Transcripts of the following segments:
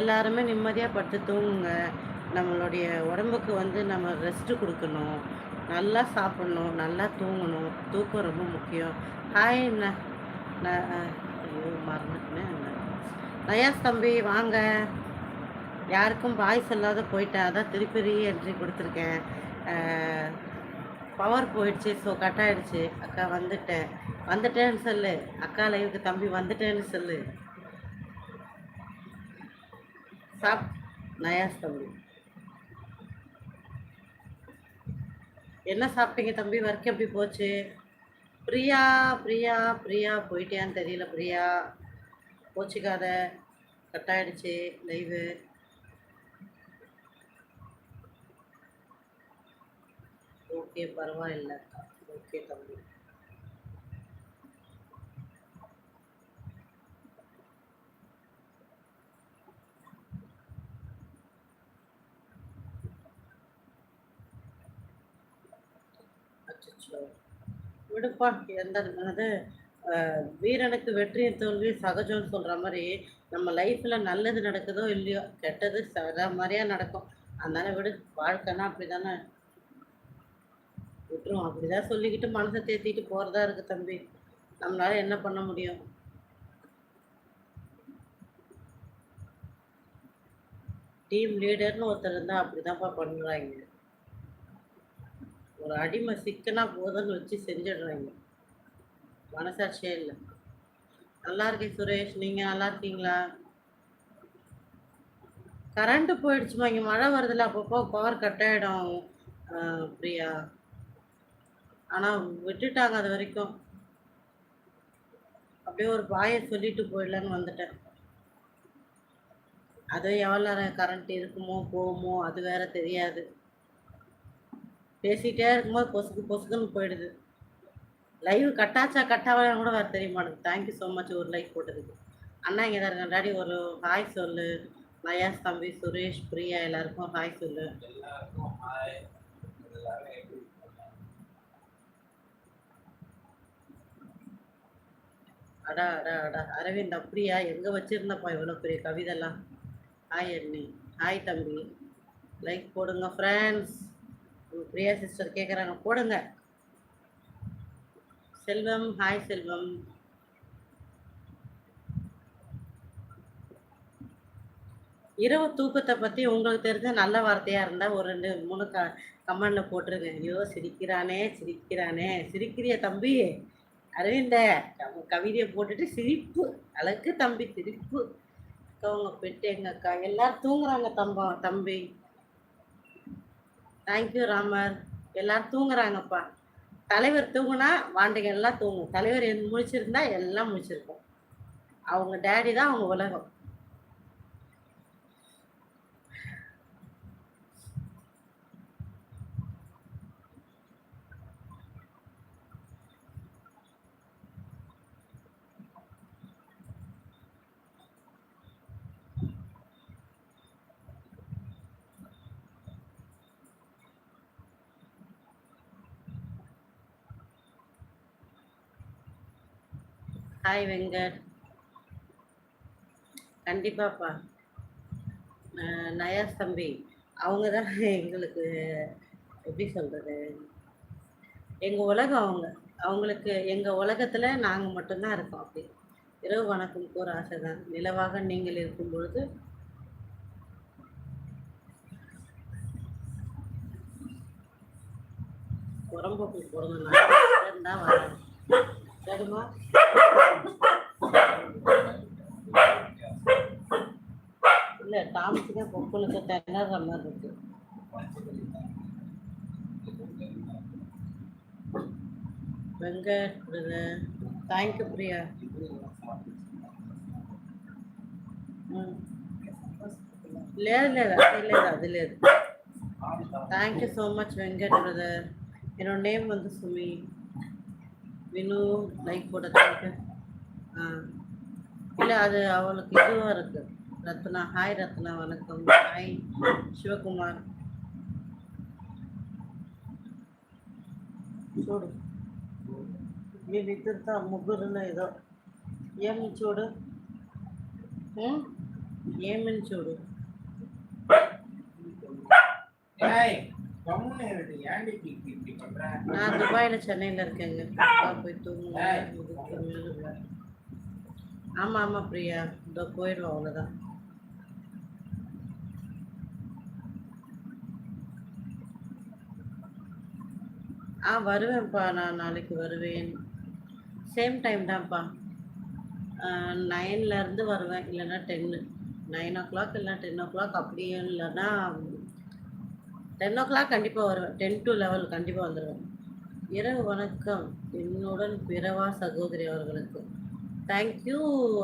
எல்லாருமே நிம்மதியாக படுத்து தூங்குங்க. நம்மளுடைய உடம்புக்கு வந்து நம்ம ரெஸ்ட்டு கொடுக்கணும். நல்லா சாப்பிட்ணும் நல்லா தூங்கணும். தூக்கம் ரொம்ப முக்கியம். ஹாய் என்ன ஐயோ மறந்துட்டேன் நயாஸ் தம்பி வாங்க. யாருக்கும் வாய்ஸ் இல்லாத போயிட்டேன் அதான் திருப்பி ரீஎன்ட்ரி கொடுத்துருக்கேன். பவர் போயிடுச்சு ஸோ கட் ஆகிடுச்சு அக்கா வந்துட்டேன். வந்துட்டேன்னு சொல்லு. அக்கா லைவுக்கு தம்பி வந்துட்டேன்னு சொல்லு. சாப் நயாஸ் தம்பி என்ன சாப்பிட்டீங்க தம்பி? ஒர்க் எப்படி போச்சு? பிரியா பிரியா பிரியா போயிட்டியான்னு தெரியல பிரியா. போச்சுக்காத கட் ஆயிடுச்சு லைவு ஓகே பரவாயில்ல. ஓகே தம்பி. விடுப்பா எந்த அதாவது வீரனுக்கு வெற்றியும் தோல்வி சகஜம்னு சொல்கிற மாதிரி நம்ம லைஃப்பில் நல்லது நடக்குதோ இல்லையோ கெட்டது சர மாதிரியாக நடக்கும். அதனால விடு வாழ்க்கைன்னா அப்படி தானே விட்டுரும். அப்படிதான் சொல்லிக்கிட்டு மனசை தேத்திட்டு போகிறதா இருக்கு தம்பி. நம்மளால என்ன பண்ண முடியும்? டீம் லீடர்னு ஒருத்தர் இருந்தால் அப்படிதான்ப்பா பண்ணுறாங்க ஒரு அடிமை சிக்கனாக போதும்னு வச்சு செஞ்சிடுறாங்க. மனசாட்சியே இல்லை. நல்லா இருக்கேன் சுரேஷ். நீங்கள் நல்லா இருக்கீங்களா? கரண்ட்டு போயிடுச்சுமா. இங்கே மழை வருதுல்ல. அப்பப்போ பவர் கட் ஆகிடும் பிரியா ஆனால் விட்டுட்டாங்க அது வரைக்கும். அப்படியே ஒரு பாயை சொல்லிட்டு போயிடலான்னு வந்துட்டேன். அது எவ்வளோ நேரம் கரண்ட் இருக்குமோ போகுமோ அது வேற தெரியாது. பேசிகிட்டே இருக்கும்போது பொசுக்கு பொசுக்குன்னு போயிடுது. லைவ் கட்டாச்சா கட்டாவா கூட வேறு தெரிய மாட்டேங்குது. தேங்க்யூ ஸோ மச் ஒரு லைக் போட்டதுக்கு. அண்ணா இங்கே தான் இருங்க டாடி ஒரு ஹாய் சொல்லு. நயாஸ் தம்பி சுரேஷ் பிரியா எல்லாருக்கும் ஹாய் சொல்லு? அடா அடா அடா. அரவிந்த் அப்படியா? எங்கே வச்சுருந்தப்பா இவ்வளோ பெரிய கவிதைலாம்? ஹாய் அண்ணி. ஹாய் தம்பி. லைக் போடுங்க ஃப்ரெண்ட்ஸ் பிரியா சிஸ்டர் கேட்குறாங்க போடுங்க. செல்வம் ஹாய் செல்வம். இரவு தூக்கத்தை பற்றி உங்களுக்கு தெரிஞ்ச நல்ல வார்த்தையாக இருந்தால் ஒரு ரெண்டு மூணு க கமெண்டில் போட்டிருங்க. ஐயோ சிரிக்கிறானே சிரிக்கிறானே. சிரிக்கிறிய தம்பி. அரவிந்த கவிதையை போட்டுட்டு சிரிப்பு. அழகு தம்பி சிரிப்பு. அக்கா உங்கள் பெட்டு எங்க அக்கா? எல்லாரும் தூங்குறாங்க தம்பா தம்பி. Thank you Ramar. எல்லாரும் தூங்குறாங்கப்பா. தலைவர் தூங்குனா வாண்டிங்க எல்லாம் தூங்கும். தலைவர் முடிச்சிருந்தா எல்லாம் முடிச்சிருக்கும். அவங்க டேடி தான் அவங்க உலகம். ஹாய் வெங்கட் கண்டிப்பாப்பா. நயாஸ் தம்பி அவங்க தான் எங்களுக்கு எப்படி சொல்கிறது எங்கள் உலகம் அவங்க. அவங்களுக்கு எங்கள் உலகத்தில் நாங்கள் மட்டும்தான் இருக்கோம் அப்படி. இரவு வணக்கம் கூற ஆசை தான் நிலவாக நீங்கள் இருக்கும் பொழுது உடம்புக்கு பிறந்த நான் தான் வரேன். சரிம்மா இல்லை டாமிக்கு தான் பொக்குனுக்கு திணற மாதிரி இருக்கு வெங்கட் தேங்க்யூ பிரியா ம் లేదు లేదు అది లేదు అది లేదు thank you so much Venkat brother என்னோட நேம் வந்து சுமி வினு லைக் போட்ட தேங்க்யூ ஆ இல்லை அது அவளுக்கு இதுவாக இருக்கு ரத்னா ஹாய் ரத்னா வணக்கம் ஹாய் சிவகுமார் చూడు వీళ్ళిద్దరితో ముగ్గురులో ఏదో ఏమి చూడు ఉం? ఏమని చూడు ஏய் நான் துபாயில் சென்னையில் இருக்கேங்க போய் தூங்குங்க. ஆமாம் ஆமாம் பிரியா. இதோ போயிடுவோம் அவ்வளோதான் ஆ வருவேன்ப்பா. நான் நாளைக்கு வருவேன். சேம் டைம் தான்ப்பா. நைன்லேருந்து வருவேன். இல்லைன்னா டென்னு நைன் ஓ கிளாக் இல்லைனா டென் ஓ கிளாக் அப்படியே இல்லைன்னா டென் ஓ கிளாக் கண்டிப்பாக வருவேன். டென் டு லெவல் கண்டிப்பாக வந்துடுவேன் இரவு வணக்கம். என்னுடன் பிறவா சகோதரி அவர்களுக்கு. Thank you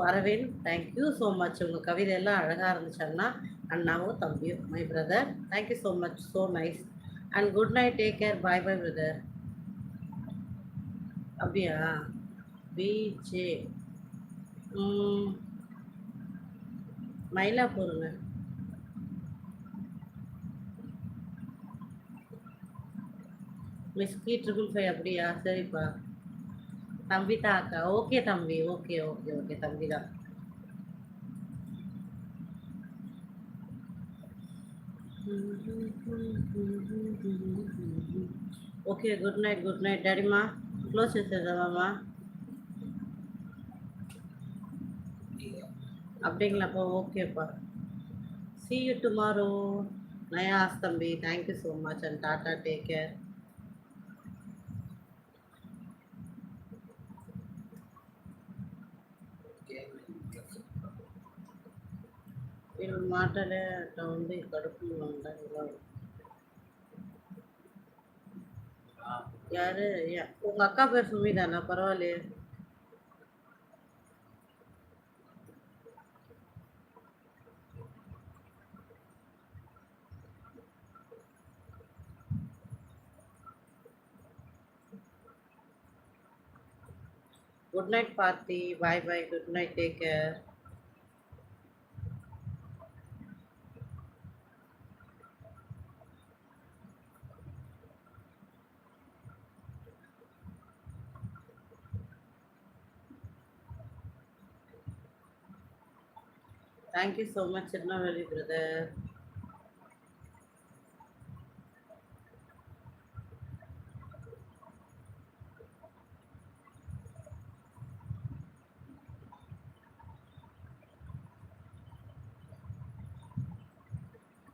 Aravind. Thank you so much உங்கள் கவிதையெல்லாம் அழகாக இருந்துச்சாங்கன்னா அண்ணாவும் தம்பியும் my brother thank you so much so nice and good night take care bye bye brother அப்படியா? பீச்சே மயிலாப்பூருங்க. மிஸ்கி ட்ரிபிள் ஃபைவ் அப்படியா சரிப்பா தம்பி தான் அக்கா ஓகே தம்பி ஓகே ஓகே ஓகே தம்பி தான் okay good night good night డాడీమా close చేసేద్దామమ్మా அப்படிங்களாப்பா ஓகேப்பா சி யூ டுமாரோ நயாஸ் தம்பி thank you so much and tata take care వీళ్ళు మాటలే అట్లా ఉంది కడుపులో ఉండాలి ఇలా யாரு யா- உங்க அக்கா பேர் சுமிதானா பரவாயில்லையே good night Parthi bye bye good night take care thank you so much Tirunelveli brother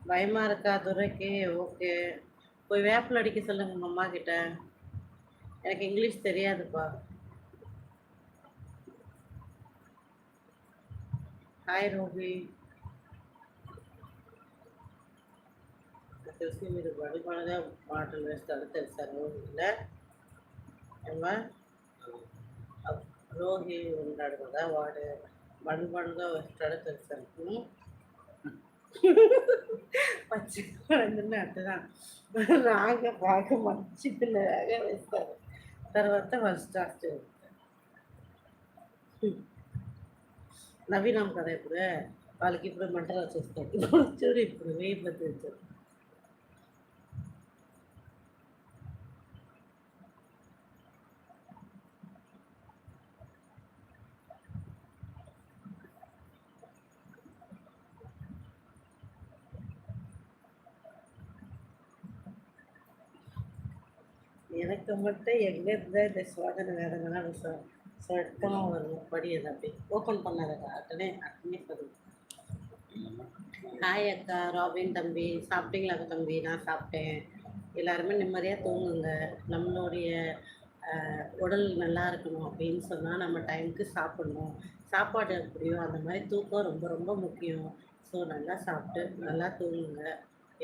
பயமா இருக்கா? துரைக்கு? ஓகே போய் வேப்பில் அடிக்க சொல்லுங்க உங்கள் அம்மா கிட்ட எனக்கு இங்கிலீஷ் தெரியாதுப்பா. ஹாய் ரூபி తెలిసి మీరు బడిపడగా మాటలు వేస్తారు తెలుసా రోహిల ఏమా రోహి ఉన్నాడు కదా వాడు బడిపడగా వస్తాడో తెలుసా పచ్చిపోయిందని అర్థం రాగా బాగా మంచి పిల్లగా వేస్తారు తర్వాత ఫస్ట్ స్టార్ట్ చేస్తారు నవీనాం కదా ఇప్పుడు వాళ్ళకి ఇప్పుడు మంటలు వచ్చేస్తాయి ఇప్పుడు చూడు ఇప్పుడు వెయ్యి మంది వచ్చారు எனக்கு மட்டும் எங்க இருந்தா இந்த சோதனை வேதனைலாம் சொ- சொட்டமா வரும். படியது அப்படி. ஓப்பன் பண்ணாதக்கா அட்டனே அட்டனே பண்ணுது ஹாய் அக்கா ராபின் தம்பி. சாப்பிட்டீங்களா தம்பி? நான் சாப்பிட்டேன். எல்லாருமே நிம்மதியாக தூங்குங்க. நம்மளுடைய உடல் நல்லா இருக்கணும் அப்படின்னு சொன்னால் நம்ம டைமுக்கு சாப்பிடணும். சாப்பாடு எப்படியோ அந்த மாதிரி தூக்கம் ரொம்ப ரொம்ப முக்கியம். ஸோ நல்லா சாப்பிட்டு நல்லா தூங்குங்க.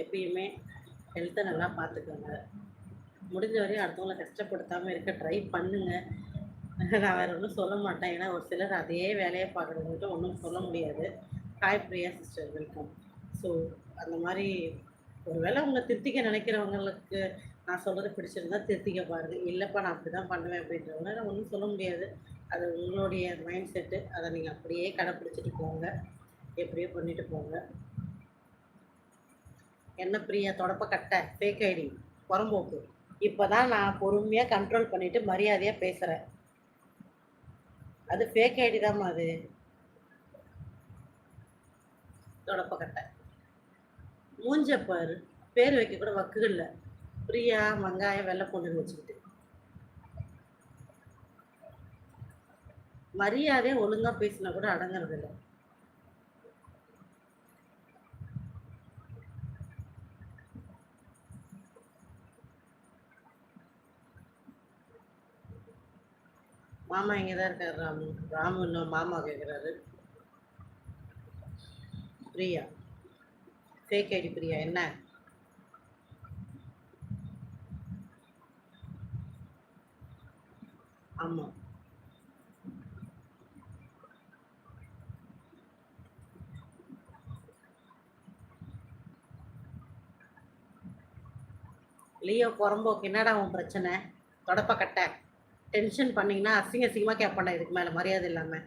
எப்பயுமே ஹெல்த்தை நல்லா பார்த்துக்கோங்க முடிஞ்ச வரையும் அடுத்தவங்களை கஷ்டப்படுத்தாமல் இருக்க ட்ரை பண்ணுங்கள் நான் வேற ஒன்றும் சொல்ல மாட்டேன். ஏன்னா ஒரு சிலர் அதே வேலையை பார்க்குறவங்ககிட்ட ஒன்றும் சொல்ல முடியாது. Hi Priya sister welcome. So அந்த மாதிரி ஒரு வேளை உங்களை திருத்திக்க நினைக்கிறவங்களுக்கு நான் சொல்கிறது பிடிச்சிருந்தா திருத்திக்க பாருங்கள் இல்லைப்பா நான் அப்படி தான் பண்ணுவேன் அப்படின்றவங்க நான் ஒன்றும் சொல்ல முடியாது. அது உங்களுடைய மைண்ட் செட்டு அதை நீங்கள் அப்படியே கடைப்பிடிச்சிட்டு போங்க. எப்படியோ பண்ணிட்டு போங்க. என்ன பிரியா தொடப்ப கட்டை ஃபேக் ஐடி புறம்போக்கு. இப்போ தான் நான் பொறுமையாக கண்ட்ரோல் பண்ணிவிட்டு மரியாதையாக பேசுகிறேன் அது ஃபேக் ஐடி தாம்மா அது. தொடப்பக்கட்டை. மூஞ்ச பாரு. பேர் வைக்க கூட வக்கு இல்லை. பிரியா வெங்காயம் வெள்ளை பூண்டுன்னு வச்சுக்கிட்டு. மரியாதையே ஒழுங்காக பேசினா கூட அடங்குறது மாமா இங்கே தான் இருக்கார் ராமு ராமு இன்னும் மாமா கேட்குறாரு பிரியா. ஃபேக் ஐடி பிரியா என்ன? ஆமாம் லியோ புறம்போக்கு என்னடா உன் பிரச்சனை? தொடப்ப கட்ட. டென்ஷன் பண்ணிங்கன்னா அசிங்க அசிங்கமாக கேட்பாண்டா இதுக்கு மேலே மரியாதை இல்லாமல்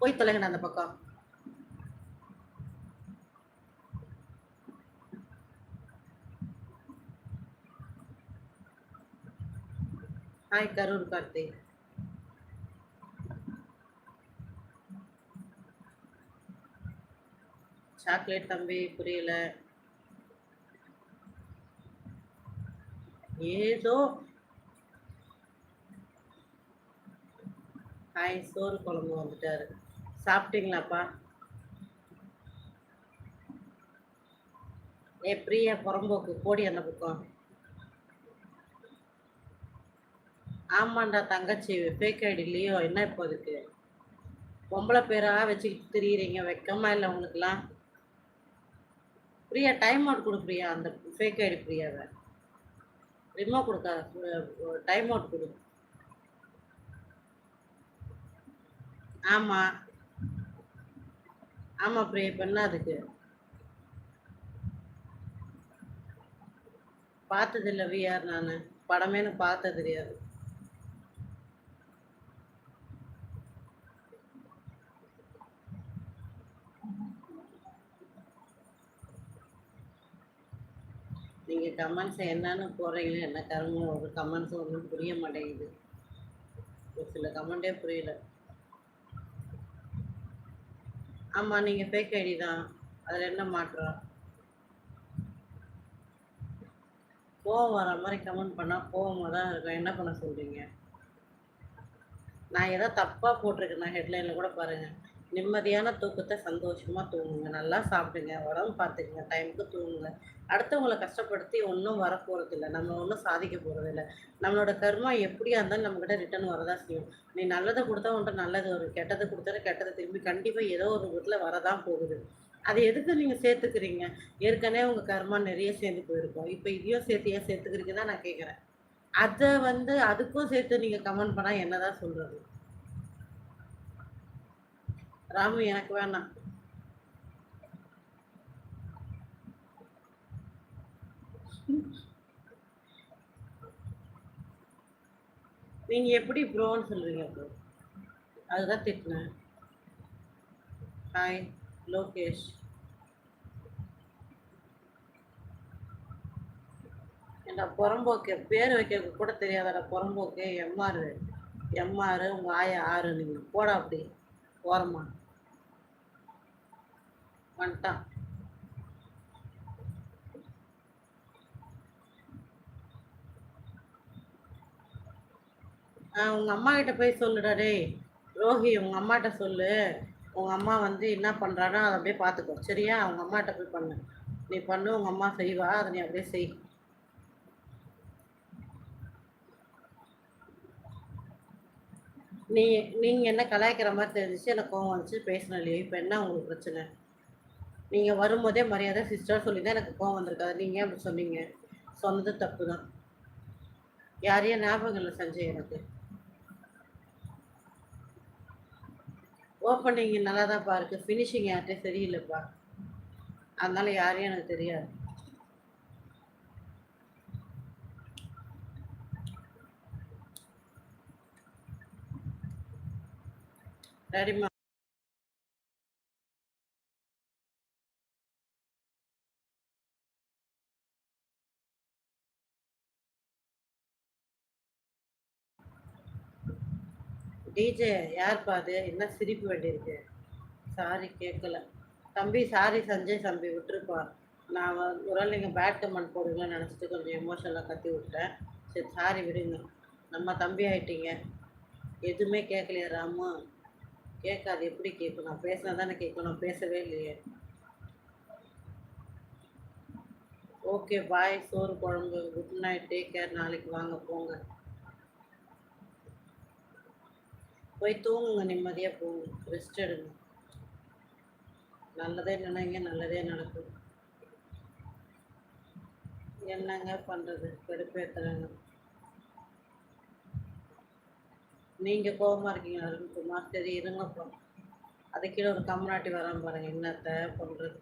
போய் தொலைங்கண்ணா அந்த பக்கம். ஹாய் கரூர் கார்த்திக் சாக்லேட் தம்பி புரியல. ஏதோ ஹாய் சோறு குழம்பு வந்துட்டாரு. சாப்பிட்டீங்களாப்பா? ஏ பிரியா புறம்போக்கு போடி அந்த பக்கம். ஆமாண்டா தங்கச்சி ஃபேக் ஐடி இல்லையோ என்ன இப்போ அதுக்கு? பொம்பளை பேராக வச்சுக்கிட்டு திரியிறீங்க வெக்கமாக இல்லை உங்களுக்குலாம் பிரியா டைம் அவுட் கொடு பிரியா அந்த ஃபேக் ஐடி பிரியாவை. ரிமோ கொடுக்க டைம் அவுட் கொடு. ஆமாம் ஆமாம் பிரியா இப்போ அதுக்கு. பார்த்ததில்ல விஆர் நான். படமே எனக்கு பார்த்த தெரியாது. நீங்கள் கமெண்ட்ஸ் என்னன்னு போடுறீங்களோ என்ன கருமோ ஒரு கமெண்ட்ஸ் ஒன்றும் புரிய மாட்டேங்குது. ஒரு சில கமெண்டே புரியல. ஆமாம் நீங்கள் ஃபேக் ஐடி தான். அதில் என்ன மாற்றம்? கோவம் வர மாதிரி கமெண்ட் பண்ணால் கோவமாக தான் இருக்கும். என்ன பண்ண சொல்கிறீங்க நான் ஏதோ தப்பாக போட்டிருக்கேன். ஹெட்லைனில் கூட பாருங்கள் நிம்மதியான தூக்கத்தை சந்தோஷமாக தூங்குங்க. நல்லா சாப்பிடுங்க. உடம்பு பார்த்துக்குங்க. டைமுக்கு தூங்குங்க. அடுத்தவங்களை கஷ்டப்படுத்தி ஒன்றும் வரப்போகிறது இல்லை நம்ம ஒன்றும் சாதிக்க போகிறது இல்லை நம்மளோட கர்மா எப்படியா இருந்தாலும் நம்மக்கிட்ட ரிட்டர்ன் வரதான் செய்யும். நீ நல்லதை கொடுத்தா உன்ட்ட நல்லது வரும். கெட்டது கொடுத்தா கெட்டதை திரும்பி கண்டிப்பாக ஏதோ ஒரு விதத்தில் வரதான் போகுது. அது எதுக்கு நீங்கள் சேர்த்துக்கிறீங்க? ஏற்கனவே உங்கள் கர்மா நிறைய சேர்ந்து போயிருக்கோம். இப்போ இதையும் சேர்த்து ஏன் சேர்த்துக்கிறீங்க தான் நான் கேட்குறேன் அதை வந்து அதுக்கும் சேர்த்து நீங்கள் கமெண்ட் பண்ணால் என்னதான் சொல்கிறது ராமு எனக்கு வேணாம். நீங்க எப்படி ப்ரோன்னு சொல்றீங்க ப்ரோ அதுதான் திட்டினேன். ஹாய் லோகேஷ் என்ன புறம்போக்கு பேர் வைக்க கூட தெரியாதடா புறம்போக்கு. எம்ஆர் எம்ஆர் உங்கள் ஆயா ஆறு நீங்கள் போடா அப்படி. ஓரமா. வந்துட்டான் உங்கள் அம்மா கிட்ட போய் சொல்லுடா டேய். ரோஹி உங்கள் அம்மாட்ட சொல்லு. உங்கள் அம்மா வந்து என்ன பண்ணுறானோ அதை அப்படியே பார்த்துக்கோ. சரியா? அவங்க அம்மாட்ட போய் பண்ணு. நீ பண்ணு உங்கள் அம்மா செய்வா. அதை நீ அப்படியே செய். நீ நீங்கள் என்ன கலாய்க்கிற மாதிரி தெரிஞ்சிச்சு எனக்கு கோவம் வந்துச்சு பேசின இல்லையோ? இப்போ என்ன உங்களுக்கு பிரச்சனை? நீங்கள் வரும்போதே மரியாதை சிஸ்டர் சொல்லி தான் எனக்கு கோவம் வந்திருக்காது. நீங்கள் ஏன் அப்படி சொன்னீங்க? சொன்னது தப்பு தான் யாரையும் ஞாபகம் இல்லை சஞ்சய் எனக்கு. ஓப்பனிங் நல்லா தான்ப்பா இருக்குது ஃபினிஷிங் யார்கிட்டே சரியில்லைப்பா. அதனால் யாரையும் எனக்கு தெரியாது. சரிம்மா டிஜே யார்ப்பா அது? என்ன சிரிப்பு வேண்டியிருக்கு? சாரி கேட்கல தம்பி சாரி சஞ்சய் தம்பி விட்டுருப்பா. நான் ஒரு நாள் நீங்கள் பேட் கமெண்ட் போடுவீங்கன்னு நினச்சிட்டு கொஞ்சம் எமோஷனலாக கத்தி விட்டேன் சரி சாரி விடுங்க. நம்ம தம்பி ஆயிட்டீங்க. எதுவுமே கேட்கலையா ராமு. கேட்காது எப்படி கேட்கணும்? நான் பேசினா தானே கேட்கணும். பேசவே இல்லையே. ஓகே பாய் சோறு குழம்பு. குட் நைட் டேக் கேர் நாளைக்கு வாங்க போங்க. போய் தூங்குங்க நிம்மதியாக போங்க. ரெஸ்ட் எடுங்க. நல்லதே நினைங்க நல்லதே நடக்கும். என்னங்க பண்ணுறது கடுப்பேற்றுறாங்க நீங்கள் கோபமாக இருக்கீங்க அருண்குமார் சரி இருங்கப்பா அது கீழே ஒரு கம்நாட்டி வராம பாருங்கள் என்னத்தை பண்ணுறது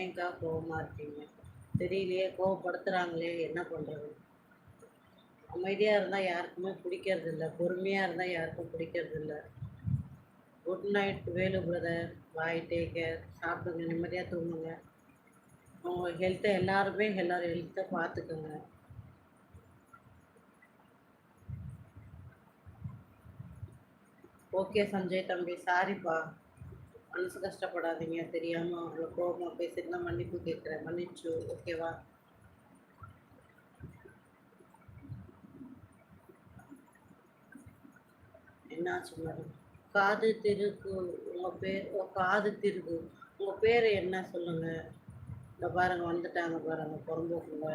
ஏங்க்கா கோபமாக இருக்கீங்க? தெரியலையே கோவப்படுத்துகிறாங்களே என்ன பண்ணுறது அமைதியாக இருந்தால் யாருக்குமே பிடிக்கிறது இல்லை. பொறுமையாக இருந்தால் யாருக்கும் பிடிக்கிறது இல்லை. Good night Velu brother bye take care சாப்பிடுங்க நிம்மதியாக தூங்குங்க. உங்கள் ஹெல்த்தை எல்லாருமே எல்லோரும் ஹெல்த்தை பார்த்துக்குங்க ஓகே சஞ்சய் தம்பி சாரிப்பா மனசு கஷ்டப்படாதீங்க. தெரியாமல் அவ்வளோ கோபமாக பேசிட்டு நான் மன்னிப்பு கேட்குறேன். மன்னிச்சு ஓகேவா என்ன சொன்னார் காது திருக்கு உங்கள் பேர் காது திருக்கு உங்கள் பேர் என்ன சொல்லுங்கள் இந்த பாருங்க வந்துட்டாங்க பாருங்க புறம்போக்குங்க.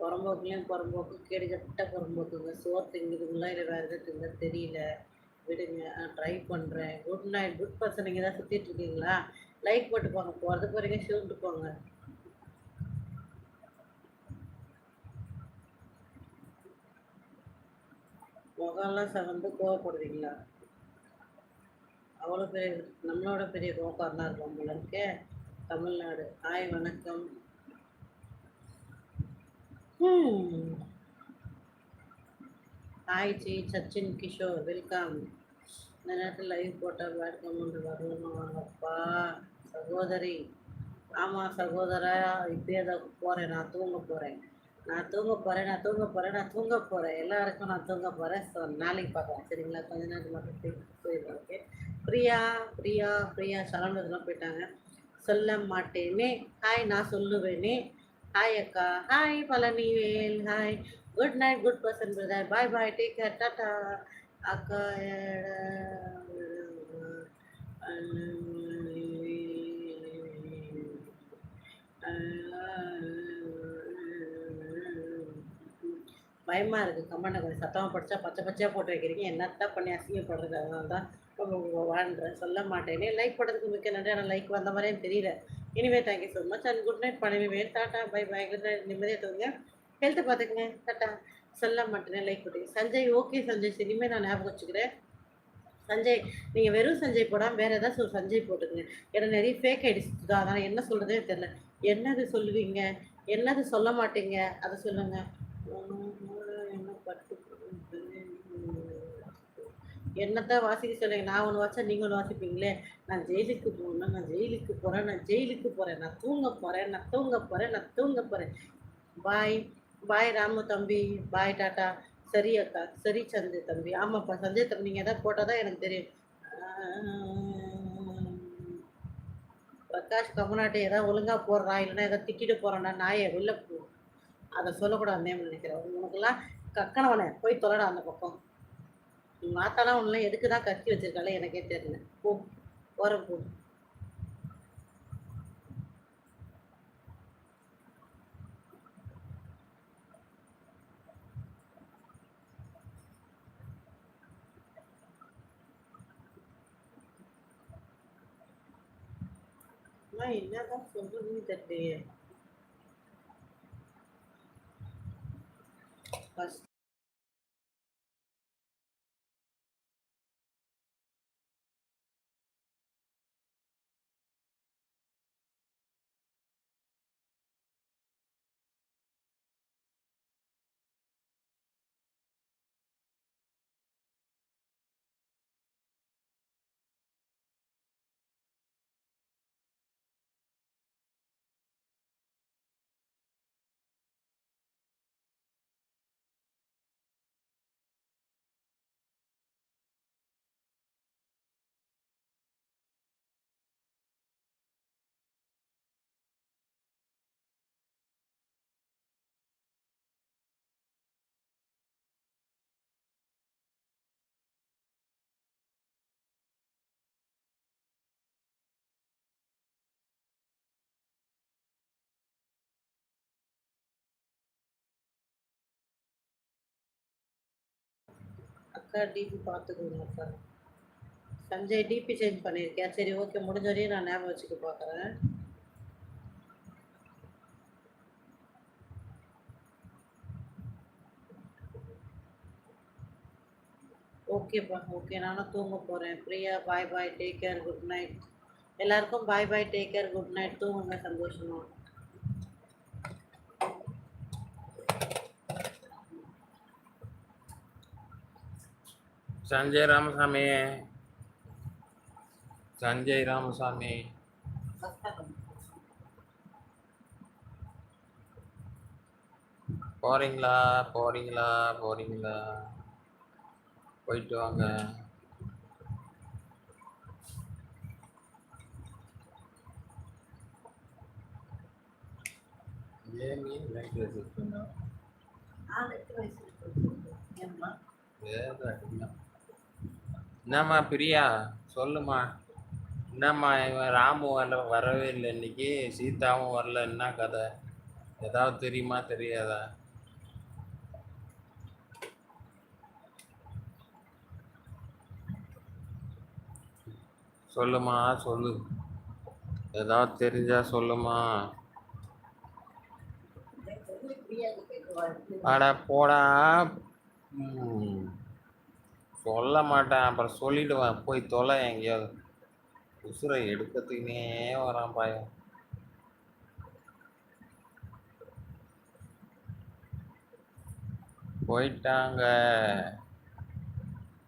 புறம்போக்குலேயும் புறம்போக்கு கேடுகட்ட புறம்போக்குங்க. சோறு திங்குதுங்களா இல்லை வேறு எதாவது திங்க தெரியல. விடுங்க நான் ட்ரை பண்ணுறேன் குட் நைட் குட் பர்சன் நீங்கள் தான் சுற்றிட்டு இருக்கீங்களா? லைக் போட்டு போங்க போகிறதுக்கு போகிறீங்க ஷூட்டு போங்க. முகம்லாம் செவந்து கோவப்படுறீங்களா அவ்வளோ பெரிய நம்மளோட பெரிய கோவக்காரனாக இருக்கும் போல இருக்கே. தமிழ்நாடு. ஹாய் வணக்கம். ஹாய் ஜி. சச்சின் கிஷோர் வெல்கம். இந்த நேரத்தில் லைவ் போட்டால் பேட் கமெண்ட் வாங்கப்பா சகோதரி. ஆமாம் சகோதரா இப்படியே தான் போகிறேன் நான் தூங்க போகிறேன் நான் தூங்க போகிறேன் நான் தூங்க போகிறேன் நான் தூங்க போகிறேன் எல்லாருக்கும் நான் தூங்க போகிறேன் ஸோ நாளைக்கு பார்க்கலாம் சரிங்களா கொஞ்ச நாள் மட்டும் போயிடலாம் ஓகே பிரியா பிரியா பிரியா சரவணதெல்லாம் போயிட்டாங்க சொல்ல மாட்டேனே ஹாய் நான் சொல்லுவேனே ஹாய் அக்கா hi Palanivel hi good night good person brother bye bye take care tata அக்கா பயமாக இருக்குது கமெண்ட் கொஞ்சம் சத்தமாக படித்தா பச்சை பச்சையாக போட்டு வைக்கிறீங்க. என்னத்தான் பண்ணி அசிங்கப்படுறது அதனால தான் ரொம்ப சொல்ல மாட்டேனே. லைக் போட்டதுக்கு மிக்க நன்றி. ஆனால் லைக் வந்த மாதிரியே தெரியல. இனிமே thank you so much and good night பண்ணுவேன் டாட்டா பை பை நிம்மதியாக தூங்க ஹெல்த்தை பார்த்துக்குங்க. டாட்டா. சொல்ல மாட்டேனே லைக் போட்டு சஞ்சய் ஓகே சஞ்சய். இனிமேல் நான் ஞாபகம் வச்சுக்கிறேன். சஞ்சய் நீங்கள் வெறும் சஞ்சய் போடாமல் வேறு ஏதாச்சும் ஒரு சஞ்சய் போட்டுக்குங்க. ஏன்னா நிறைய ஃபேக் ஐடிஸ் தான். அதனால் என்ன சொல்கிறதே தெரில என்னது சொல்லுவீங்க? என்னது சொல்ல மாட்டீங்க? அதை சொல்லுங்கள் என்னத்தான் வாசிக்க சொல்லுங்க நான் ஒன்று வாசா நீங்கள் ஒன்று வாசிப்பீங்களே? நான் ஜெயிலுக்கு போகணும் நான் ஜெயிலுக்கு போகிறேன் நான் ஜெயிலுக்கு போகிறேன் நான் தூங்க போகிறேன் நான் தூங்க போகிறேன் நான் தூங்க போகிறேன் பாய். பாய் ராமு தம்பி. Bye tata. சரி அக்கா. சரி சந்து தம்பி. ஆமாப்பா சந்தே தம்பி. நீங்கள் எதாவது போட்டால் தான் எனக்கு தெரியும். பிரகாஷ் கமநாட்டை ஏதாவது ஒழுங்காக போடுறான் இல்லைன்னா ஏதாவது திட்டிட்டு போகிறான்டா நாயை வெளில போ அதை சொல்லக்கூடாது நேம் நினைக்கிறேன். உனக்கெல்லாம் கக்கணவனை போய் தொலைடா அந்த பக்கம். உங்கள் மாத்தாலாம் ஒன்றும் எதுக்கு தான் கத்தி வச்சிருக்கால எனக்கே தெரியல. போ போகிறேன் போ. என்னதான் சொல்றதுன்னு தெரியலையே. plus அக்கா டிபி பார்த்துக்கோங்க அக்கா சஞ்சய் டிபி சேஞ்ச் பண்ணியிருக்கியா? சரி ஓகே முடிஞ்ச வரையும் நான் ஞாபகம் வச்சுக்க பார்க்குறேன். ஓகேப்பா ஓகே நானும் தூங்க போகிறேன் Priya bye bye take care good night எல்லாருக்கும் bye bye take care good night தூங்குங்க சந்தோஷமா. சஞ்சய் ராமசாமி. சஞ்சய் ராமசாமி. போறீங்களா? போறீங்களா? போறீங்களா? போயிட்டு வாங்க. வச்சுருக்கீங்க? வேற என்ன? என்னம்மா பிரியா? சொல்லுமா என்னம்மா இவன் ராமு வரல வரவே இல்லை இன்னைக்கு. சீதாவும் வரல. என்ன கதை? ஏதாவது தெரியுமா? தெரியாதா? சொல்லுமா சொல்லு. ஏதாவது தெரிஞ்சா சொல்லுமா அட போடா. ம். சொல்ல மாட்டேன் அப்புறம் சொல்லிடுவேன். போய் தொலை எங்கேயாவது. உசுரை எடுக்கிறதுக்குனே வரான் பாயம் போயிட்டாங்க.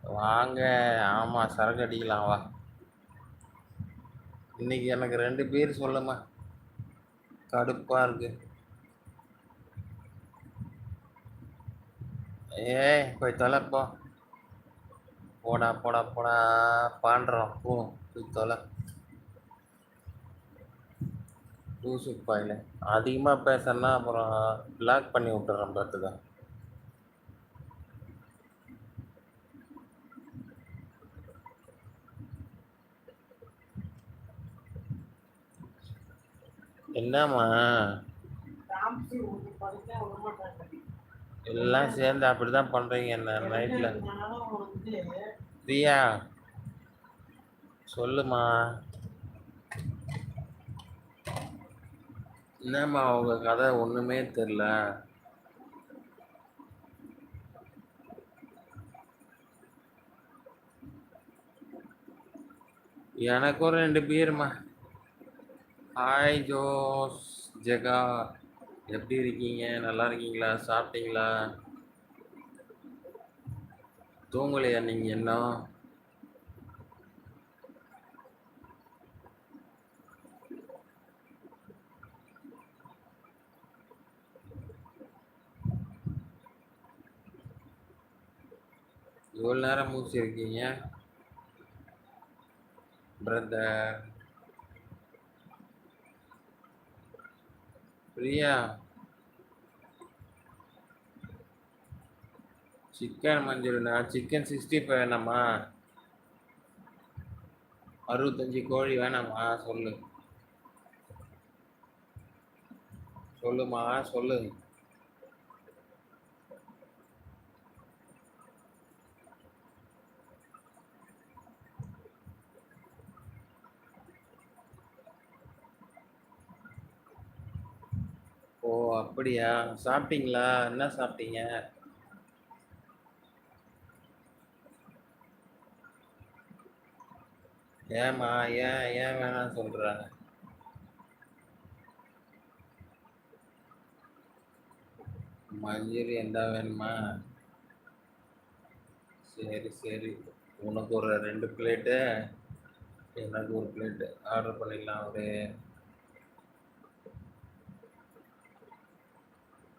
வாங்க. ஆமாம் சரக்கு அடிக்கலாம். வா. இன்னைக்கு எனக்கு ரெண்டு பேர் சொல்லுமா. கடுப்பாக இருக்கு. ஏய் போய் தொலைப்போம் போடா போடா போடா. பாண்டுறோம். போ போய் தொலை. லூசு பாயில அதிகமாக பேசன்னா அப்புறம் பிளாக் பண்ணி விட்டுறேன் பார்த்துக்க. என்னம்மா? எல்லாம் சேர்ந்து அப்படிதான் பண்றீங்க என்ன நைட்ல பிரியா சொல்லுமா. என்னம்மா உங்க கதை ஒண்ணுமே தெரியல. எனக்கும் ரெண்டு பேருமா ஹாய் ஜோஸ் ஜெகா எப்படி இருக்கீங்க? நல்லா இருக்கீங்களா? சாப்பிட்டீங்களா? தூங்கலையா நீங்கள் இன்னும்? இவ்வளோ நேரம் மூச்சு இருக்கீங்க? பிரதர் பிரியா சிக்கன் மஞ்சூரியனா சிக்கன் சிக்ஸ்டி ஃபைவ் வேணாமா? அறுபத்தஞ்சு கோழி வேணாமா? சொல்லு. சொல்லுமா? சொல்லு ஓ அப்படியா? சாப்பிட்டீங்களா? என்ன சாப்பிட்டீங்க? ஏமா ஏன் ஏன் வேணாம் சொல்ற? மஞ்சூரியன் தான் வேணுமா? சரி சரி. உனக்கு ஒரு ரெண்டு பிளேட்டு எனக்கு ஒரு பிளேட்டு ஆர்டர் பண்ணிடலாம் ஒரு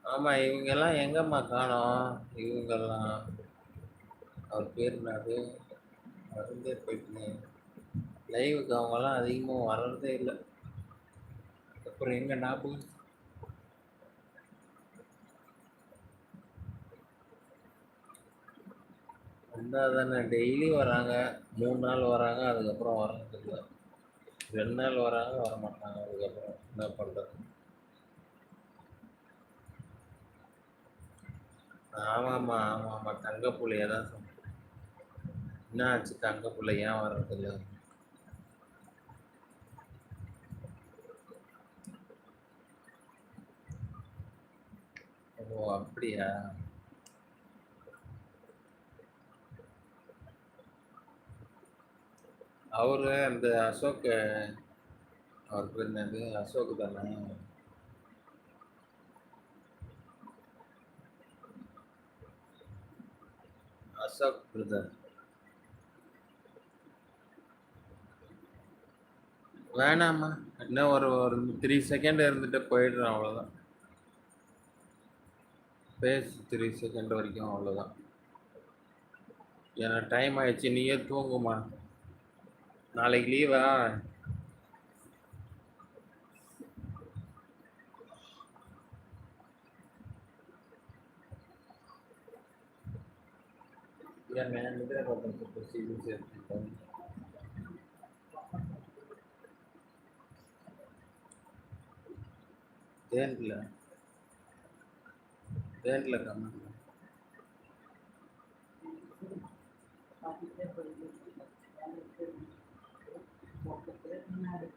ஆமாம் இவங்கெல்லாம் எங்கம்மா காணோம்? இவங்கெல்லாம் அவர் பேர் நாடு மறந்தே போயிட்டேன். லைவுக்கு அவங்கெல்லாம் அதிகமாக வர்றதே இல்லை. அப்புறம் எங்க ஞாபகம் வந்தால் தானே டெய்லி வராங்க. மூணு நாள் வராங்க அதுக்கப்புறம் வர்றதில்லை. ரெண்டு நாள் வராங்க வர மாட்டாங்க அதுக்கப்புறம் என்ன பண்ணுறது ஆமாம்மா ஆமாம்மா. தங்க புள்ளைய தான் சொன்னேன். என்ன ஆச்சு? தங்க பிள்ளை ஏன் வர்றதில்ல ஓ அப்படியா? அவர் அந்த அசோக் அவர் என்னது? அசோக் தானே அசோக் பிரதர் வேணாம்மா. இன்னும் ஒரு ஒரு த்ரீ செகண்ட் இருந்துட்டு போயிடுறேன் அவ்வளோதான் பேசு த்ரீ செகண்ட் வரைக்கும் அவ்வளோதான் ஏன்னா டைம் ஆயிடுச்சு. நீயே தூங்குமா? நாளைக்கு லீவா या मैं निद्रा करता हूँ तो सीधे से उठता हूँ దేంట్లో దేంట్లో కమ్మా ஓஹோ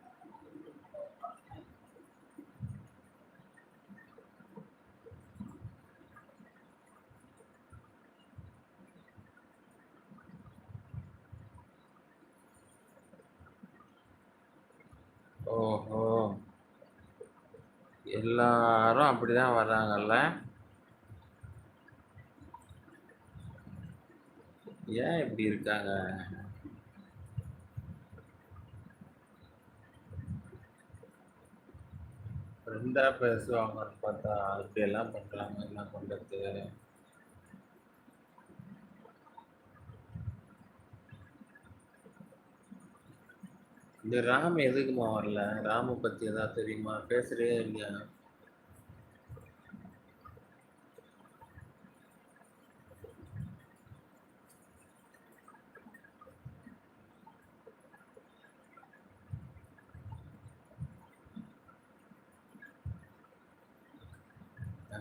எல்லாரும் அப்படிதான் வர்றாங்கல்ல? ஏன் இப்படி இருக்காங்க? ஃப்ரெண்டாக பேசுவாங்கன்னு பார்த்தா இப்படி எல்லாம் பண்றாங்க என்ன பண்ணுறது இந்த ராம் எதுக்குமா வரல? ராம பத்தி எதாவது தெரியுமா? பேசுகிறே இல்லையா?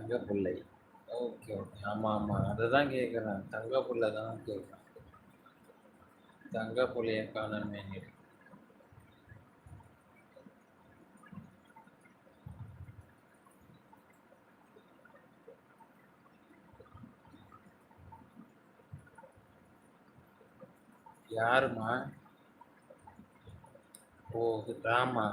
தங்க பிள்ளை ஓகே ஓகே. ஆமாம் ஆமாம் அதை தான் கேட்குறேன் தங்க பிள்ளை தான் கேட்குறேன் தங்க பிள்ளைய காணமே யாருமா ஓ ராமா.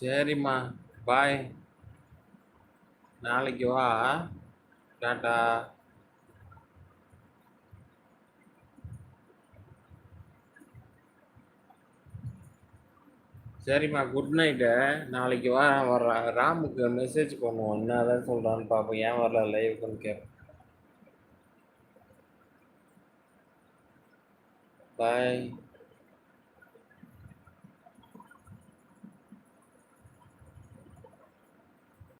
சரிம்மா. பாய். நாளைக்கு வா. டாட்டா சரிம்மா குட் நைட்டு நாளைக்கு வா. வர ராமுக்கு மெசேஜ் பண்ணுவோம். என்னதான் சொல்கிறான்னு பார்ப்போம். ஏன் வரல? லைவுக்குன்னு கேட்போம். பாய்